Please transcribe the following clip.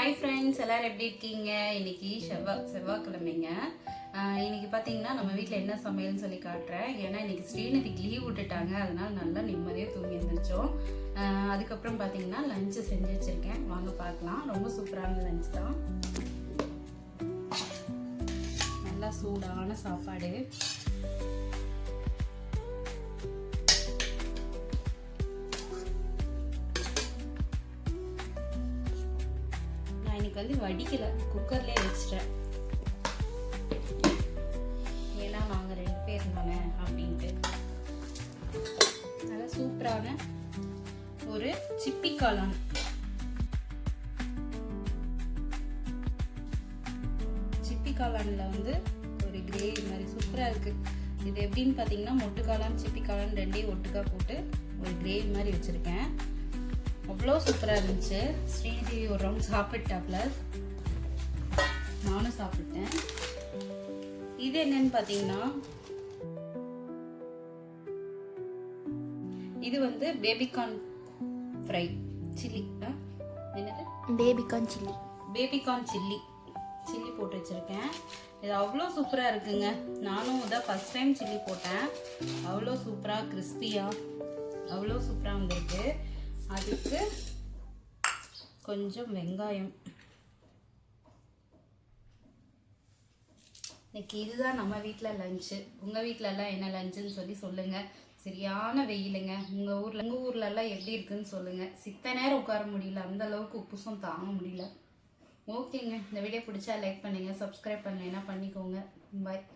Hi friends எல்லோரும் எப்படி இருக்கீங்க? இன்னைக்கு செவ்வாய் செவ்வாய்க்கிழமைங்க. இன்னைக்கு பார்த்தீங்கன்னா நம்ம வீட்டில் என்ன சமையல்னு சொல்லி காட்டுறேன். ஏன்னா இன்னைக்கு ஸ்ரீநிதிக்கு லீவ் விட்டுட்டாங்க. அதனால நல்லா நிம்மதியாக தூங்கி எழுந்திரிச்சோம் அதுக்கப்புறம் பார்த்தீங்கன்னா லஞ்சு செஞ்சு வச்சுருக்கேன். வாங்க பார்க்கலாம் ரொம்ப சூப்பரான லஞ்ச் தான். நல்லா சூடான சாப்பாடு. எனக்கு வந்து வடிக்கல. குக்கர்லேயே வச்சிட்டேன். ஏன்னா நாங்கள் ரெண்டு பேர் தானே அப்படின்ட்டு. நல்லா சூப்பரான ஒரு சிப்பி காளான். சிப்பி காளான்ல வந்து ஒரு கிரேவி மாதிரி சூப்பராக இருக்கு. இது எப்படின்னு பார்த்தீங்கன்னா மொட்டு காளான் சிப்பி காளான் ரெண்டையும் ஒட்டுக்கா போட்டு ஒரு கிரேவி மாதிரி வச்சுருக்கேன். அவ்வளோ சூப்பராக இருந்துச்சு. ஸ்ரீநிதி ஒரு ரவுண்ட் சாப்பிட்டாப்ல. நானும் சாப்பிட்டேன். இது என்னன்னு பார்த்தீங்கன்னா இது வந்து பேபிகார்ன் ஃப்ரை சில்லி என்னது? Baby corn chilli baby corn chilli chilli போட்டு வச்சுருக்கேன். இது அவ்வளோ சூப்பராக இருக்குங்க. நானும் இதான் ஃபஸ்ட் டைம் சில்லி போட்டேன். அவ்வளோ சூப்பராக கிறிஸ்பியாக அவ்வளோ சூப்பராக வந்திருக்கு. அதுக்கு கொஞ்சம் வெங்காயம். இன்னைக்கு இதுதான் நம்ம வீட்டில் லஞ்சு உங்கள் வீட்டிலலாம் என்ன லஞ்சுன்னு சொல்லி சொல்லுங்கள் சரியான வெயிலுங்க. உங்கள் ஊரில் உங்கள் ஊர்லலாம் எப்படி இருக்குன்னு சொல்லுங்கள் சித்த நேரம் உட்கார முடியல. அந்த அளவுக்கு உப்புசம் தாங்க முடியல. ஓகேங்க. இந்த வீடியோ பிடிச்சா லைக் பண்ணுங்கள் சப்ஸ்கிரைப் பண்ணலைன்னா பண்ணிக்கோங்க. பாய்